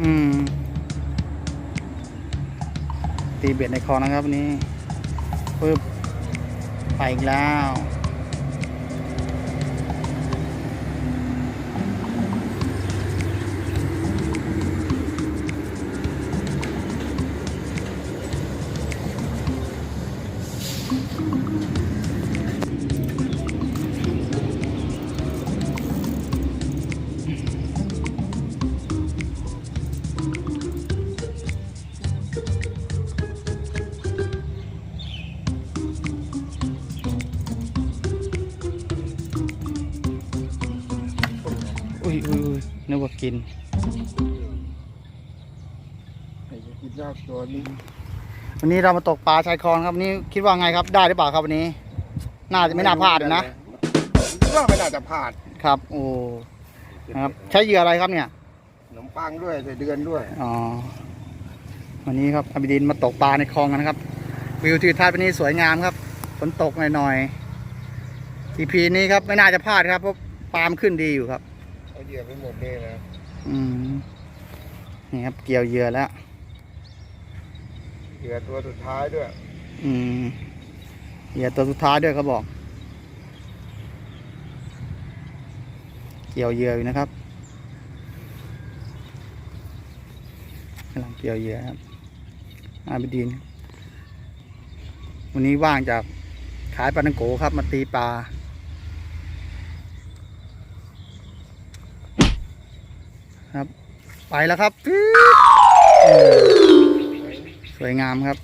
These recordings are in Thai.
อืม ตีเบ็ดในคลองนะครับนนี้ปึ๊บไปอีกแล้ว อุ้ยอุ้ยอุ้ยนึกว่ากินไอ้จะกินรอบตัวนี้วันนี้เรามาตกปลาชายคลองครับวันนี้คิดว่าไงครับได้หรือเปล่าครับวันนี้ น่าจะไม่น่าพลาดนะว่าไม่น่าจะพลาดครับโอ้นะครับใช้เหยื่ออะไรครับเนี่ยขนมปังด้วยใส่เดือนด้วยอ๋อวันนี้ครับอบิดินมาตกปลาในคลองกันนะครับ วิวทิวทัศน์วันนี้สวยงามครับฝนตกหน่อยๆทีพีนี้ครับไม่น่าจะพลาดครับเพราะปลามนขึ้นดีอยู่ครับ เอาเหยื่อไปหมดเลยนะอืมนี่ครับเกี่ยวเหยื่อแล้ว เหยื่อตัวสุดท้ายด้วย อืมเหยื่อตัวสุดท้ายด้วยเขาบอก เกี่ยวเหยื่ออยู่นะครับกำลังเกี่ยวเหยื่อครับอาบิดิน วันนี้ว่างจากขายปลาตังโกครับมาตีปลา ครับ ไปแล้วครับอืมสวยงามครับ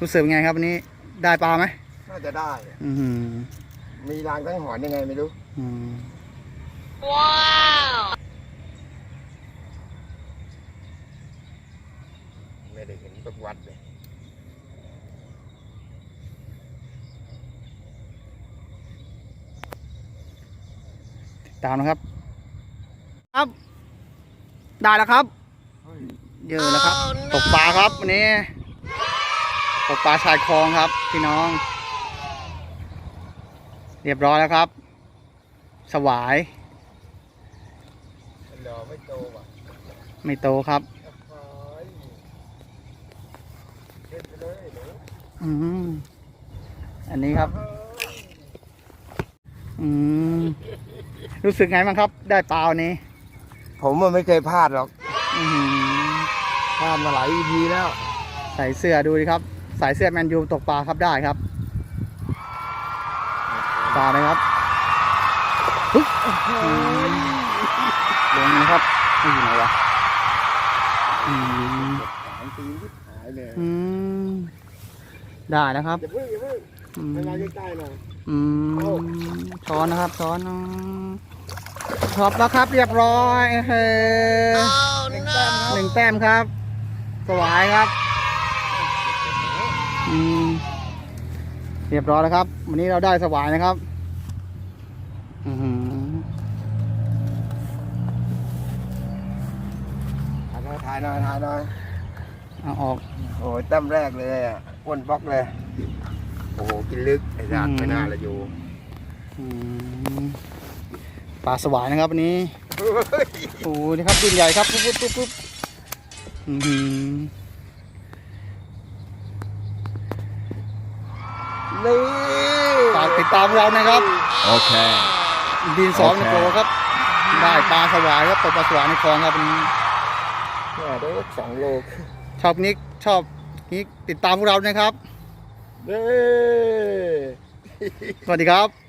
รู้สึกเป็นไงครับวันนี้ได้ปลาไหมน่าจะได้ อือหือมีรางทั้งหอนยังไงไม่รู้ อืมไม่ได้เห็นตกวัดเลย ตามนะครับ ครับ ได้แล้วครับ เยอะแล้วครับ ตกปลาครับวันนี้ตกปลาชายคลองครับ พี่น้อง เรียบร้อยแล้วครับ สวายรอไม่โตว่ะไม่โตครับโอ้ยเล่นไปเลยเดี๋ยวอืมอันนี้ครับ อืม รู้สึกไงบ้างครับ ได้ปลาวันนี้ผมมันไม่เคยพลาดหรอกอื้อหือพลาดมาหลาย EP แล้ว ใส่เสื้อดูดิครับ ใส่เสื้อแมนยูตกปลาครับได้ครับปลาเลยครับปึ๊บอืมลงนะครับไม่อยู่ไหนวะอืมหางตีนที่หายเลยอืมได้นะครับอย่าเพิ่งอย่าเพิ่งอืมให้มาใกล้ๆหน่อย อืมช้อนนะครับช้อนอืม ชอบแล้วครับ เรียบร้อยเฮ้ยหนึ่งแต้มครับหนึ่งแต้มครับ สวายครับอืมเรียบร้อยแล้วครับ วันนี้เราได้สวายนะครับอือหือถ่ายหน่อยถ่ายหน่อยถ่ายหน่อยเอาออกโอ้ยแต้มแรกเลยอะอ้วนบล็อกเลย โอ้โหกินลึกไอ้สัตว์ไม่น่าละอยู่อืม ปลาสวายนะครับวันนี้เฮ้ยโอ้โหนี่ครับดินใหญ่ครับปุ๊บปุ๊บปุ๊บปุ๊บอือหือนี่ฝากติดตามเรานะครับ Okay. ดินสองโอเคในโกครับ ได้ปลาสวายครับตกปลาสวายในคลองครับวันนี้แม่ได้สองโลชอบนี้ชอบนี้ติดตามพวกเรานะครับเด้สวัสดีครับ